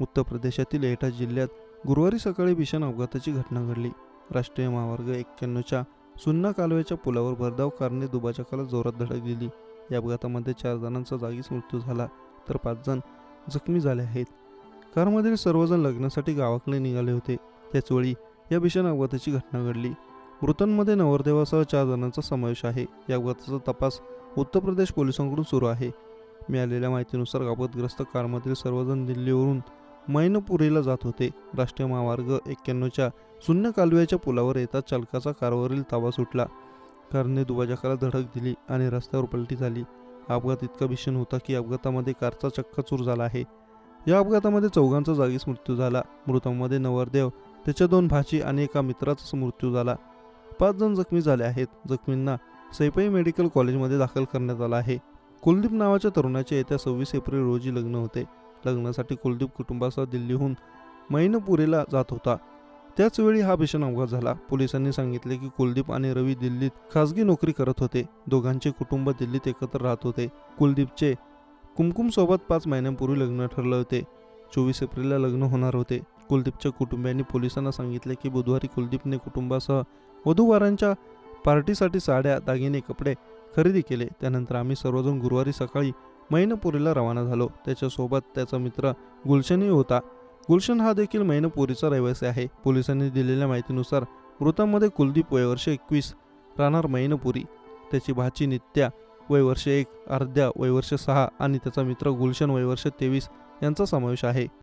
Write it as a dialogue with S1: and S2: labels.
S1: उत्तर प्रदेशातील एटा जिल्ह्यात गुरुवारी सकाळी भीषण अपघाताची घटना घडली. राष्ट्रीय महामार्ग एक्क्याण्णवच्या सुन्ना कालव्याच्या पुलावर भरधाव कारने दुभाजकाला जोरात धडक दिली. या अपघातामध्ये चार जणांचा जागीच मृत्यू झाला तर पाच जण जखमी झाले आहेत. कारमधील सर्वजण लग्नासाठी गावाकडे निघाले होते. त्याचवेळी या भीषण अपघाताची घटना घडली. मृतांमध्ये नवरदेवासह चार जणांचा समावेश आहे. या अपघाताचा तपास उत्तर प्रदेश पोलिसांकडून सुरू आहे. मिळालेल्या माहितीनुसार अपघातग्रस्त कारमधील सर्वजण दिल्लीवरून मैनपुरीला जात होते. राष्ट्रीय महामार्ग एक्क्याण्णवच्या शून्य कालव्याच्या पुलावर येताच चालकाचा कारवरील ताबा सुटला. कारने दुभाजकाला धडक दिली आणि रस्त्यावर पलटी झाली. अपघात इतका भीषण होता की अपघातामध्ये कारचा चक्काचूर झाला आहे. या अपघातामध्ये चौघांचा जागीच मृत्यू झाला. मृतांमध्ये नवरदेव त्याच्या दोन भाची आणि एका मित्राचा मृत्यू झाला. पाच जण जखमी झाले आहेत. जखमींना सैपाई मेडिकल कॉलेजमध्ये दाखल करण्यात आला आहे. कुलदीप नावाच्या तरुणाचे येत्या सव्वीस एप्रिल रोजी लग्न होते. लग्नासाठी कुलदीप कुटुंबासह दिल्लीहून मैनपुरीला जात होता. त्याचवेळी हा भीषण अपघात झाला. पोलिसांनी सांगितले की कुलदीप आणि रवी दिल्लीत खासगी नोकरी करत होते. दोघांचे कुटुंब दिल्लीत एकत्र राहत होते. कुलदीपचे कुमकुम सोबत पाच महिन्यांपूर्वी लग्न ठरले होते. चोवीस एप्रिलला लग्न होणार होते. कुलदीपच्या कुटुंबियांनी पोलिसांना सांगितले की बुधवारी कुलदीपने कुटुंबासह वधूवरांच्या पार्टीसाठी साड्या दागिने कपडे खरेदी केले. त्यानंतर आम्ही सर्वजण गुरुवारी सकाळी मैनपुरीला रवाना झालो. त्याच्यासोबत त्याचा मित्र गुलशनही होता. गुलशन हा देखील मैनपुरीचा रहिवासी आहे. पोलिसांनी दिलेल्या माहितीनुसार मृतांमध्ये कुलदीप वयवर्ष एकवीस राहणार मैनपुरी. त्याची भाची नित्या वयवर्ष एक अर्ध्या वयवर्ष सहा आणि त्याचा मित्र गुलशन वयवर्ष तेवीस यांचा समावेश आहे.